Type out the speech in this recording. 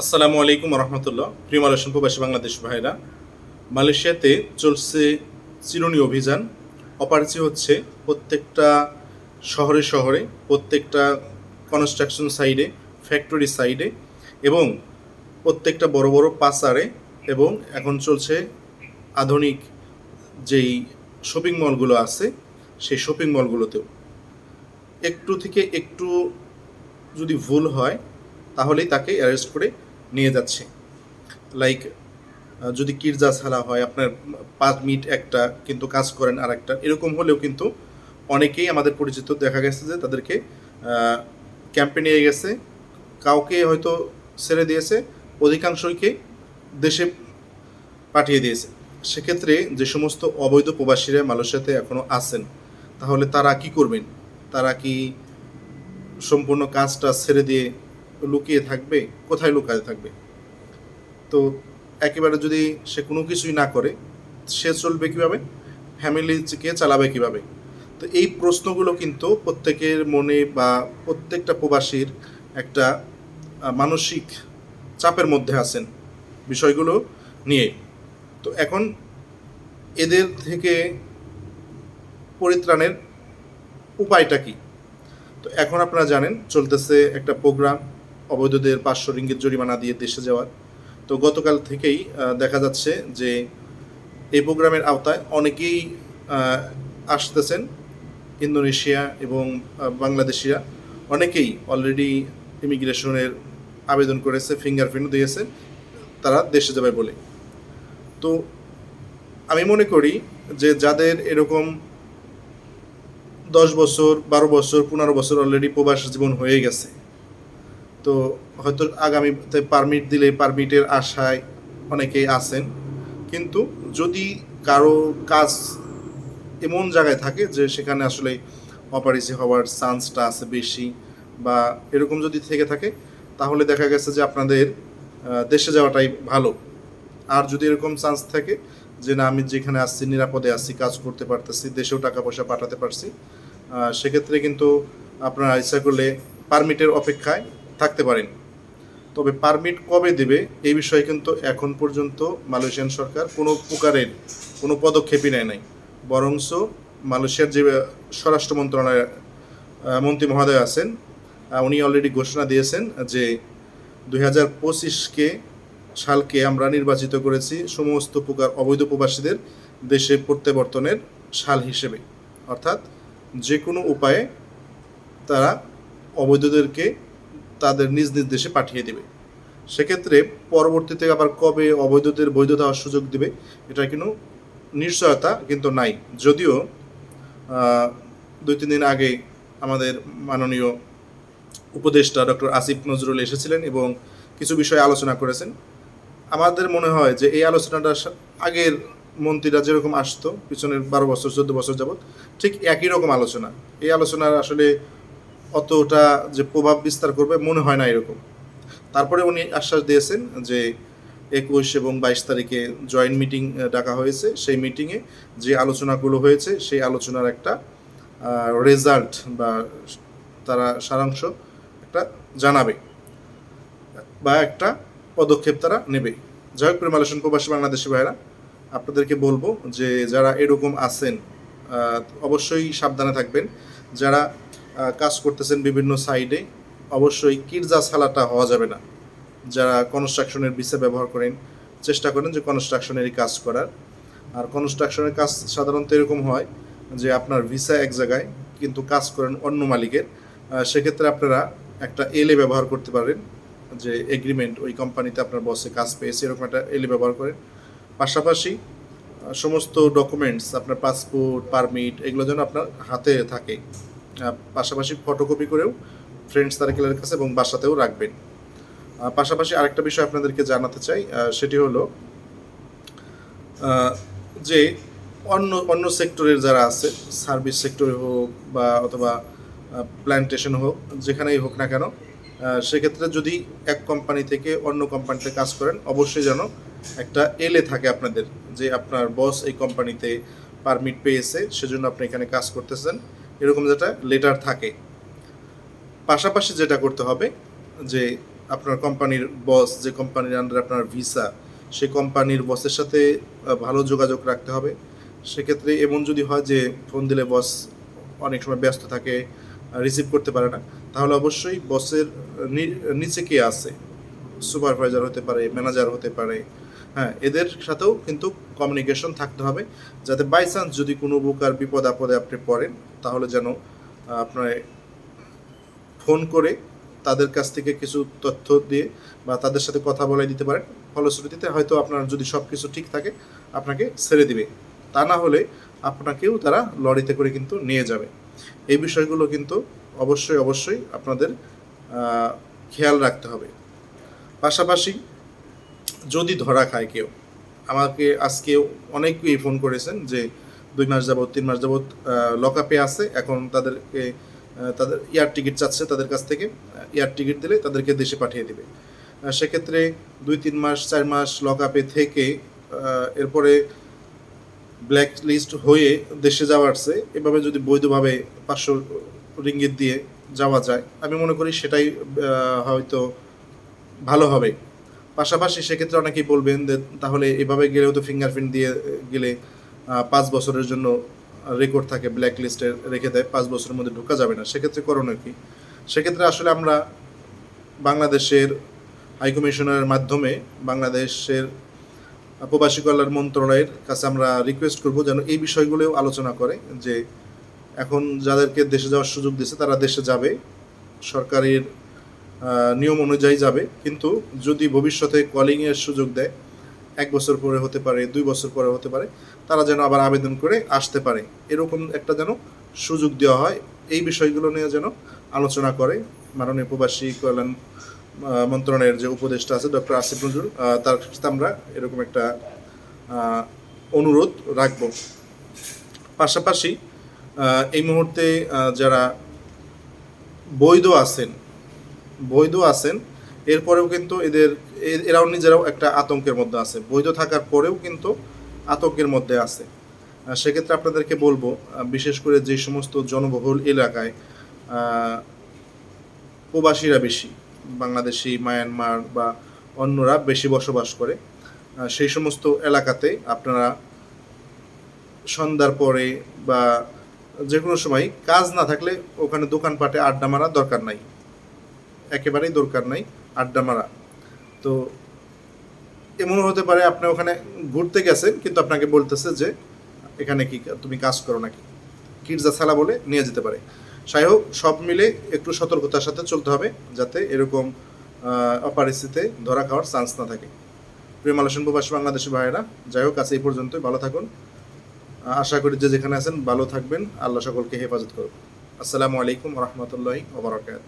আসসালামু আলাইকুম রহমতুল্লাহ। প্রিয় মালয়েশিয়ান প্রবাসী বাংলাদেশ ভাইরা, মালয়েশিয়াতে চলছে চিরুনি অভিযান। অপারেচি হচ্ছে প্রত্যেকটা শহরে শহরে, প্রত্যেকটা কনস্ট্রাকশন সাইডে ফ্যাক্টরি সাইডে এবং প্রত্যেকটা বড় বড় পাসারে এবং এখন চলছে আধুনিক যেই শপিং মলগুলো আছে, সেই শপিং মলগুলোতেও একটু থেকে একটু যদি ভুল হয়, তাহলেই তাকে অ্যারেস্ট করে নিয়ে যাচ্ছে। লাইক যদি কিরজা ছাড়া হয়, আপনার পাঁচ মিনিট একটা কিন্তু কাজ করেন আর একটা এরকম হলেও কিন্তু অনেকেই আমাদের পরিচিত দেখা গেছে যে তাদেরকে ক্যাম্পে নিয়ে গেছে, কাউকে হয়তো ছেড়ে দিয়েছে অধিকাংশইকে দেশে পাঠিয়ে দিয়েছে। সেক্ষেত্রে যে সমস্ত অবৈধ প্রবাসীরা মালয়েশিয়াতে এখনও আছেন, তাহলে তারা কি করবেন? তারা কি সম্পূর্ণ কাজটা ছেড়ে দিয়ে লুকিয়ে থাকবে, কোথায় লুকাতে থাকবে? তো একেবারে যদি সে কোনো কিছুই না করে, সে চলবে কীভাবে? ফ্যামিলিকে চালাবে কীভাবে? তো এই প্রশ্নগুলো কিন্তু প্রত্যেকের মনে বা প্রত্যেকটা প্রবাসীর একটা মানসিক চাপের মধ্যে আছেন বিষয়গুলো নিয়ে। তো এখন এদের থেকে পরিত্রাণের উপায়টা কি? তো এখন আপনারা জানেন, চলতেছে একটা প্রোগ্রাম অবৈধদের পাঁচশো রিঙ্গিত জরিমানা দিয়ে দেশে যাওয়ার। তো গতকাল থেকেই দেখা যাচ্ছে যে এই প্রোগ্রামের আওতায় অনেকেই আসতেছেন। ইন্দোনেশিয়া এবং বাংলাদেশিরা অনেকেই অলরেডি ইমিগ্রেশনের আবেদন করেছে ফিঙ্গারপ্রিন্ট দিয়েছে, তারা দেশে যাবে বলে। তো আমি মনে করি যে যাদের এরকম দশ বছর, বারো বছর, পনেরো বছর অলরেডি প্রবাস জীবন হয়ে গেছে তো হয়তো আগামীতে পারমিট দিলে পারমিটের আশায় অনেকেই আছেন। কিন্তু যদি কারও কাজ এমন জায়গায় থাকে যে সেখানে আসলে অপারেসি হওয়ার চান্সটা আছে বেশি বা এরকম যদি থেকে থাকে, তাহলে দেখা গেছে যে আপনাদের দেশে যাওয়াটাই ভালো। আর যদি এরকম চান্স থাকে যে না, আমি যেখানে আসছি নিরাপদে আসছি কাজ করতে পারতেছি, দেশেও টাকা পয়সা পাঠাতে পারছি সেক্ষেত্রে কিন্তু আপনারা ইচ্ছা করলে পারমিটের অপেক্ষায় থাকতে পারেন। তবে পারমিট কবে দেবে এই বিষয়ে কিন্তু এখন পর্যন্ত মালয়েশিয়ান সরকার কোনো প্রকারের কোনো পদক্ষেপই নেয় নাই। বরংস মালয়েশিয়ার যে স্বরাষ্ট্র মন্ত্রণালয়ের মন্ত্রী মহোদয় আছেন উনি অলরেডি ঘোষণা দিয়েছেন যে দুই হাজার পঁচিশকে সালকে আমরা নির্বাচিত করেছি সমস্ত প্রকার অবৈধ প্রবাসীদের দেশে প্রত্যাবর্তনের সাল হিসেবে। অর্থাৎ যে কোনো উপায়ে তারা অবৈধদেরকে তাদের নিজ নিজ দেশে পাঠিয়ে দেবে। সেক্ষেত্রে পরবর্তীতে আবার কবে অবৈধদের বৈধতা সুযোগ দিবে, এটা কিন্তু নিশ্চয়তা কিন্তু নাই। যদিও দুই, তিন দিন আগে আমাদের মাননীয় উপদেষ্টা ডক্টর আসিফ নজরুল এসেছিলেন এবং কিছু বিষয়ে আলোচনা করেছেন। আমাদের মনে হয় যে এই আলোচনাটা আগের মন্ত্রীরা যেরকম আসতো, পিছনের বারো বছর, চোদ্দ বছর যাবৎ, ঠিক একই রকম আলোচনা। এই আলোচনার আসলে অতটা যে প্রভাব বিস্তার করবে মনে হয় না এরকম। তারপরে উনি আশ্বাস দিয়েছেন যে একুশ এবং বাইশ তারিখে জয়েন্ট মিটিং ডাকা হয়েছে। সেই মিটিংয়ে যে আলোচনাগুলো হয়েছে, সেই আলোচনার একটা রেজাল্ট বা তারা সারাংশ একটা জানাবে বা একটা পদক্ষেপ তারা নেবে। যাই হোক প্রেম আলোচন প্রবাসী বাংলাদেশি ভাইরা আপনাদেরকে বলব যে যারা এরকম আছেন অবশ্যই সাবধানে থাকবেন। যারা কাজ করতেছেন বিভিন্ন সাইডে, অবশ্যই কিরজা ছালাটা হওয়া যাবে না। যারা কনস্ট্রাকশনের বিষে ব্যবহার করেন, চেষ্টা করেন যে কনস্ট্রাকশনেরই কাজ করার। আর কনস্ট্রাকশনের কাজ সাধারণত এরকম হয় যে আপনার ভিসা এক জায়গায়, কিন্তু কাজ করেন অন্য মালিকের। সেক্ষেত্রে আপনারা একটা এলে ব্যবহার করতে পারেন, যে এগ্রিমেন্ট ওই কোম্পানিতে আপনার বসে কাজ পেয়েছে, এরকম একটা এলে ব্যবহার করেন। পাশাপাশি সমস্ত ডকুমেন্টস আপনার পাসপোর্ট পারমিট এগুলো যেন আপনার হাতে থাকে। পাশাপাশি ফটোকপি করেও ফ্রেন্ডস সার্কেলের কাছে এবং বাসাতেও রাখবেন। পাশাপাশি আরেকটা বিষয় আপনাদেরকে জানাতে চাই সেটি হলো যে অন্য অন্য সেক্টরের যারা আছে সার্ভিস সেক্টরে হোক বা অথবা প্ল্যান্টেশন হোক, যেখানেই হোক না কেন সেক্ষেত্রে যদি এক কোম্পানি থেকে অন্য কোম্পানিতে কাজ করেন, অবশ্যই যেন একটা এলে থাকে আপনাদের, যে আপনার বস এই কোম্পানিতে পারমিট পেয়েছে, সেজন্য আপনি এখানে কাজ করতেছেন। এরকম যেটা লেটার থাকে। পাশাপাশি যেটা করতে হবে যে আপনার কোম্পানির বস যে কোম্পানির আন্ডারে আপনার ভিসা সে কোম্পানির বসের সাথে ভালো যোগাযোগ রাখতে হবে। সেক্ষেত্রে এমন যদি হয় যে ফোন দিলে বস অনেক সময় ব্যস্ত থাকে রিসিভ করতে পারে না, তাহলে অবশ্যই বসের নিচে কে আছে? সুপারভাইজার হতে পারে ম্যানেজার হতে পারে হ্যাঁ এদের সাথেও কিন্তু কমিউনিকেশন থাকতে হবে। যাতে বাই চান্স যদি কোনো প্রকার বিপদ, আপদে আপনি পড়েন, তাহলে যেন আপনার ফোন করে তাদের কাছ থেকে কিছু তথ্য দিয়ে বা তাদের সাথে কথা বলাই দিতে পারেন। ফলশ্রুতিতে হয়তো আপনার যদি সব কিছু ঠিক থাকে, আপনাকে ছেড়ে দিবে। তা না হলে আপনাকেও তারা লরিতে করে কিন্তু নিয়ে যাবে। এই বিষয়গুলো কিন্তু অবশ্যই অবশ্যই আপনাদের খেয়াল রাখতে হবে। পাশাপাশি যদি ধরা খায় কেউ। আমাকে আজকে অনেকেই ফোন করেছেন যে, দুই মাস যাবৎ, তিন মাস যাবত লকআপে আছে, এখন তাদেরকে তাদের এয়ার টিকিট চাচ্ছে তাদের কাছ থেকে এয়ার টিকিট দিলে তাদেরকে দেশে পাঠিয়ে দিবে। সেক্ষেত্রে দুই, তিন মাস, চার মাস লকআপে থেকে এরপরে ব্ল্যাক লিস্ট হয়ে দেশে যাওয়ার চেয়ে, এভাবে যদি বৈধভাবে পাঁচশো রিঙ্গিত দিয়ে যাওয়া যায়, আমি মনে করি সেটাই হয়তো ভালো হবে। পাশাপাশি সেক্ষেত্রে অনেকেই বলবেন যে তাহলে এভাবে গেলেও তো ফিঙ্গারপ্রিন্ট দিয়ে গেলে পাঁচ বছরের জন্য রেকর্ড থাকে ব্ল্যাক লিস্টে রেখে দেয়, পাঁচ বছরের মধ্যে ঢোকা যাবে না। সেক্ষেত্রে করণীয় কি? সেক্ষেত্রে আসলে আমরা বাংলাদেশের হাইকমিশনের মাধ্যমে বাংলাদেশের প্রবাসী কল্যাণ মন্ত্রণালয়ের কাছে আমরা রিকোয়েস্ট করব যেন এই বিষয়গুলোও আলোচনা করে যে এখন যাদেরকে দেশে যাওয়ার সুযোগ দিয়েছে তারা দেশে যাবে, সরকারের নিয়ম অনুযায়ী যাবে। কিন্তু যদি ভবিষ্যতে কলিংয়ের সুযোগ দেয় এক বছর পরে হতে পারে দুই বছর পরে হতে পারে তারা যেন আবার আবেদন করে আসতে পারে। এরকম একটা যেন সুযোগ দেওয়া হয়। এই বিষয়গুলো নিয়ে যেন আলোচনা করে মাননীয় প্রবাসী কল্যাণ আহ, মন্ত্রণালয়ের যে উপদেষ্টা আছে ডক্টর আসিফ নজরুল তার সাথে আমরা এরকম একটা অনুরোধ রাখব। পাশাপাশি এই মুহূর্তে যারা বৈধ আছেন বৈধ আছেন, এরপরেও কিন্তু এদের এরাও নিজেরাও একটা আতঙ্কের মধ্যে আছে। বৈধ থাকার পরেও কিন্তু আতঙ্কের মধ্যে আছে। সেক্ষেত্রে আপনাদেরকে বলব বিশেষ করে যে সমস্ত জনবহুল এলাকায় প্রবাসীরা বেশি, বাংলাদেশি, মায়ানমার বা অন্যরা বেশি বসবাস করে সেই সমস্ত এলাকাতে আপনারা সন্ধ্যার পরে বা যে কোনো সময় কাজ না থাকলে ওখানে দোকানপাটে আড্ডা মারার দরকার নাই। একেবারেই দরকার নাই আড্ডা মারা। তো এমন হতে পারে আপনি ওখানে ঘুরতে গেছেন কিন্তু আপনাকে বলতেছে যে এখানে কি তুমি কাজ করো নাকি? কিরজা ছালা বলে নিয়ে যেতে পারে। যাই হোক সব মিলে একটু সতর্কতার সাথে চলতে হবে যাতে এরকম আহ, অপরিস্থিতিতে ধরা খাওয়ার চান্স না থাকে। প্রিয় মালয়েশিয়ান প্রবাসী বাংলাদেশি ভাইয়েরা যাই হোক আজ এই পর্যন্তই। ভালো থাকুন। আশা করি যে যেখানে আছেন ভালো থাকবেন। আল্লাহ সকলকে হেফাজত করুন আসসালামু আলাইকুম রহমতুল্লাহি ওবরাকাত